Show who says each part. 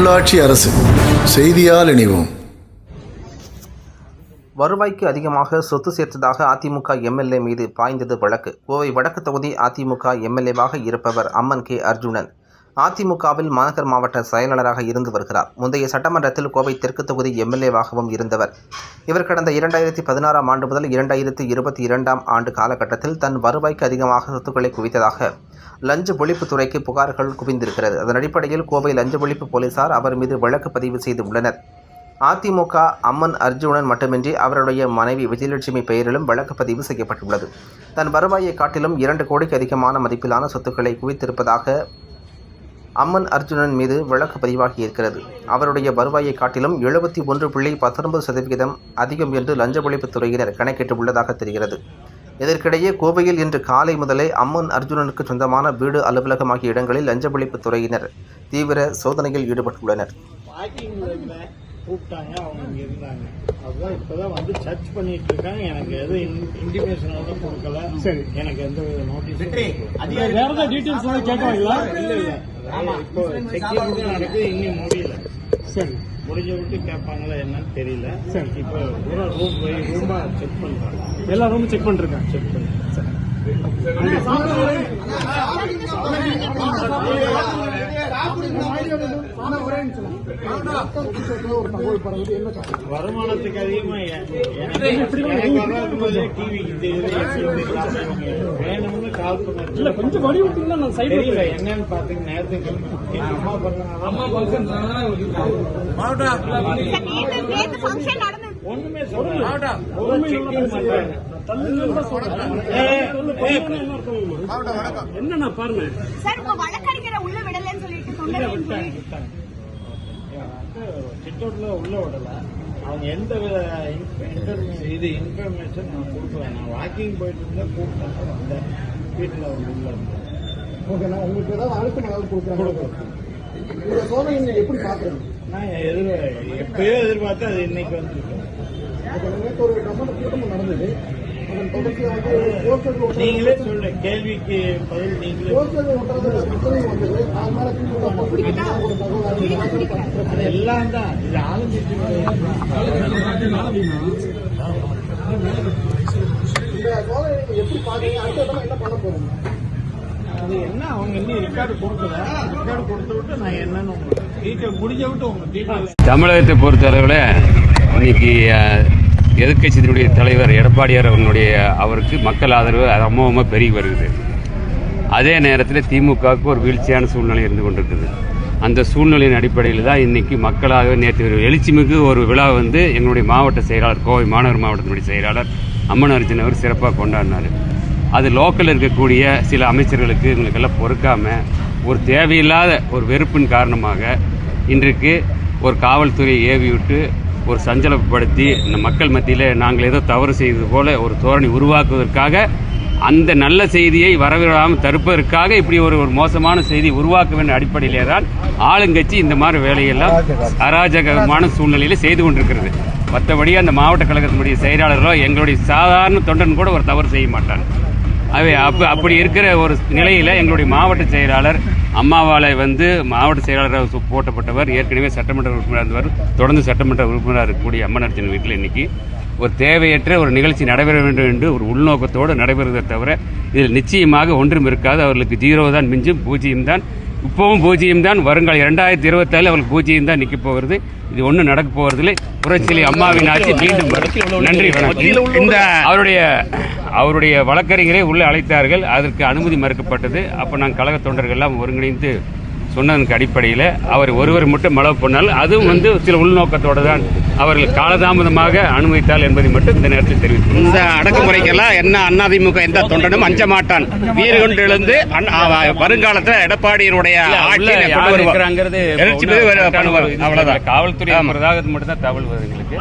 Speaker 1: உள்ளாட்சி அரசு. செய்தியால் இணைவோம்.
Speaker 2: வருவாய்க்கு அதிகமாக சொத்து சேர்த்ததாக அதிமுக எம்எல்ஏ மீது பாய்ந்தது வழக்கு. கோவை வடக்கு தொகுதி அதிமுக எம்எல்ஏவாக இருப்பவர் அம்மன் கே அர்ஜுனன். அதிமுகவில் மாநகர் மாவட்ட செயலாளராக இருந்து வருகிறார். முந்தைய சட்டமன்றத்தில் கோவை தெற்கு தொகுதி எம்எல்ஏவாகவும் இருந்தவர். இவர் கடந்த இரண்டாயிரத்தி பதினாறாம் ஆண்டு முதல் இரண்டாயிரத்தி இருபத்தி இரண்டாம் ஆண்டு காலகட்டத்தில் தன் வருவாய்க்கு அதிகமாக சொத்துக்களை குவித்ததாக லஞ்ச ஒழிப்புத்துறைக்கு புகார்கள் குவிந்திருக்கிறது. அதன் அடிப்படையில் கோவை லஞ்ச ஒழிப்பு போலீசார் அவர் மீது வழக்கு பதிவு செய்து உள்ளனர். அதிமுக அம்மன் அர்ஜுனன் மட்டுமின்றி அவருடைய மனைவி விஜயலட்சுமி பெயரிலும் வழக்கு பதிவு செய்யப்பட்டுள்ளது. தன் வருவாயை காட்டிலும் இரண்டு கோடிக்கு அதிகமான மதிப்பிலான சொத்துக்களை குவித்திருப்பதாக அம்மன் அர்ஜுனன் மீது வழக்கு பதிவாகி இருக்கிறது அவருடைய வருவாயை காட்டிலும் எழுபத்தி ஒன்று புள்ளி பத்தொன்பது சதவிகிதம் அதிகம் என்று லஞ்ச ஒழிப்புத் துறையினர் கணக்கிட்டுள்ளதாக தெரிகிறது. இதற்கிடையே கோவையில் இன்று காலை முதலே அம்மன் அர்ஜுனனுக்கு சொந்தமான வீடு அலுவலகம் ஆகிய இடங்களில் லஞ்ச ஒழிப்புத் துறையினர் தீவிர சோதனையில் ஈடுபட்டுள்ளனர்.
Speaker 3: கூப்பிட்டாங்க அவங்க இருந்தாங்க. அதுதான் இப்பதான் வந்து சர்ச் பண்ணிட்டு இருக்காங்க. எனக்கு எதுவும் இன்டிமேஷன் கொடுக்கல. சரி. எனக்கு எந்த நோட்டீஸ்
Speaker 4: வேற ஏதாவது எல்லாம் கேட்டாங்களா
Speaker 3: இல்ல இல்ல. இப்போ நடக்குது இன்னும் முடியல.
Speaker 4: சரி.
Speaker 3: முடிஞ்ச விட்டு கேட்பாங்களா என்னன்னு தெரியல.
Speaker 4: சரி.
Speaker 3: இப்போ பூரா ரூம் போய் ரூமா செக் பண்றாங்க.
Speaker 4: எல்லா ரூமும் செக் பண்ணிருக்கேன்
Speaker 3: செக் பண்ணி வருமானத்துக்கு அதிகமா எ- எனக்கு எனக்கு வராதும்போதே டிவிக்கு தெரியுது எப்படி தெரியுது. வேணும்னு கால்
Speaker 4: இல்ல
Speaker 3: பண்ண
Speaker 4: கொஞ்சம் வழி விட்டீங்கன்னா நான் சைடு
Speaker 3: என்னன்னு பாத்தீங்க நேரத்துக்கு அம்மா அம்மா
Speaker 5: நடந்தது
Speaker 3: ஒண்ணுமே சொல்ல
Speaker 4: என்னண்ணா பாருங்க.
Speaker 5: உள்ள விடலன்னு சொல்லிட்டு சொல்லிட்டு
Speaker 3: சிட்டோட்ல உள்ள விடல அவங்க எந்த வித இது இன்ஃபர்மேஷன் நான் கொடுக்கல. நான் வாக்கிங் போயிட்டு இருந்தா கூப்பிட்டாங்க. வந்தேன் வீட்டுல அவங்க உள்ள இருந்தேன்
Speaker 6: ஓகே நான் உங்களுக்கு ஏதாவது அழுத்தம் ஏதாவது கொடுக்குறாங்க இந்த சோதனை எப்படி பாக்குறீங்க
Speaker 3: நான் எதிர் எப்பயோ எதிர்பார்த்து அது இன்னைக்கு வந்துருக்கு
Speaker 6: ஓகே நேற்று ஒரு கம்மன கூட்டம் நடந்தது.
Speaker 3: நீங்களே சொல்லுங்க கேள்விக்கு பதில் நீங்களே.
Speaker 6: அது
Speaker 3: எல்லாம் தான் இது ஆளுங்கட்சி
Speaker 6: எப்படி பாக்குறீங்க அடுத்த என்ன பண்ண போறீங்க
Speaker 3: அது என்ன அவங்க இன்னும் ரெக்கார்டு கொடுக்கல. ரெக்கார்டு கொடுத்து விட்டு நான் என்னன்னு உங்களுக்கு டீட்டெயில் முடிஞ்ச விட்டு உங்களுக்கு டீட்டெயில்
Speaker 7: தமிழகத்தை பொறுத்தளவில் இன்னைக்கு எதிர்கட்சியினுடைய தலைவர் எடப்பாடியார் அவர்களுடைய அவருக்கு மக்கள் ஆதரவு அமோகமாக பெருகி வருகிறது. அதே நேரத்தில் திமுகவுக்கு ஒரு வீழ்ச்சியான சூழ்நிலை இருந்து கொண்டிருக்குது. அந்த சூழ்நிலையின் அடிப்படையில் தான் இன்னைக்கு மக்களாக நேற்று எழுச்சிமிகு ஒரு விழா வந்து எங்களுடைய மாவட்ட செயலாளர் கோவை மாநகர் மாவட்டத்தினுடைய செயலாளர் அம்மன் அர்ஜுன் அவர் சிறப்பாக கொண்டாடினார். அது லோக்கலில் இருக்கக்கூடிய சில அமைச்சர்களுக்கு இவங்களுக்கெல்லாம் பொறுக்காம ஒரு தேவையில்லாத ஒரு வெறுப்பின் காரணமாக இன்றைக்கு ஒரு காவல்துறையை ஏவி விட்டு ஒரு சஞ்சலப்படுத்தி இந்த மக்கள் மத்தியில் நாங்கள் ஏதோ தவறு செய்தது போல ஒரு தோரணை உருவாக்குவதற்காக அந்த நல்ல செய்தியை வரவிடாமல் தடுப்பதற்காக இப்படி ஒரு ஒரு மோசமான செய்தி உருவாக்க வேண்டிய அடிப்படையிலே தான் ஆளுங்கட்சி இந்த மாதிரி வேலையெல்லாம் அராஜகமான சூழ்நிலையில் செய்து கொண்டிருக்கிறது. மற்றபடி அந்த மாவட்ட கழகத்தினுடைய செயலாளர்களோ எங்களுடைய சாதாரண தொண்டன் கூட ஒரு தவறு செய்ய மாட்டாங்க. அவை அப்போ அப்படி இருக்கிற ஒரு நிலையில் எங்களுடைய மாவட்ட செயலாளர் அம்மாவாலை வந்து மாவட்ட செயலாளராக போட்டப்பட்டவர் ஏற்கனவே சட்டமன்ற உறுப்பினர் இருந்தவர் தொடர்ந்து சட்டமன்ற உறுப்பினராக இருக்கக்கூடிய அம்மனர்ஜன் வீட்டில் இன்னைக்கு ஒரு தேவையற்ற ஒரு நிகழ்ச்சி நடைபெற வேண்டும் என்று ஒரு உள்நோக்கத்தோடு நடைபெறுவதை தவிர இதில் நிச்சயமாக ஒன்றும் இருக்காது. அவர்களுக்கு ஜீரோ தான் மிஞ்சும் பூஜ்ஜியம் தான். இப்பவும் பூஜ்ஜியம் தான் வருங்கால இரண்டாயிரத்தி இருபத்தாலு அவர்களுக்கு பூஜ்ஜியம் தான் நிற்க போகிறது. இது ஒன்றும் நடக்க போவதில்லை புரட்சியிலே அம்மாவின் ஆட்சி மீண்டும் நன்றி வணக்கம். இந்த அவருடைய அவருடைய வழக்கறிஞரை உள்ளே அழைத்தார்கள். அதற்கு அனுமதி மறுக்கப்பட்டது. அப்போ நாங்கள் கழக தொண்டர்கள் எல்லாம் ஒருங்கிணைந்து சொன்னதற்கு அடிப்படையில் அவர் ஒருவர் மட்டும் மலவு பண்ணால் அதுவும் வந்து சில உள்நோக்கத்தோடு தான் அவர்கள் காலதாமதமாக அனுமதித்தால் என்பதை மட்டும் இந்த நேரத்தில் தெரிவித்துள்ளேன்
Speaker 8: இந்த அடக்குமுறைக்கெல்லாம் என்ன அதிமுக எந்த தொண்டனும் அஞ்ச மாட்டான். வீறு கொண்டு எழுந்து வருங்காலத்துல எடப்பாடியினுடைய அவ்வளவுதான்.
Speaker 7: காவல்துறை
Speaker 8: ஆமா.
Speaker 7: மட்டும் தான் தகவல் வருது எங்களுக்கு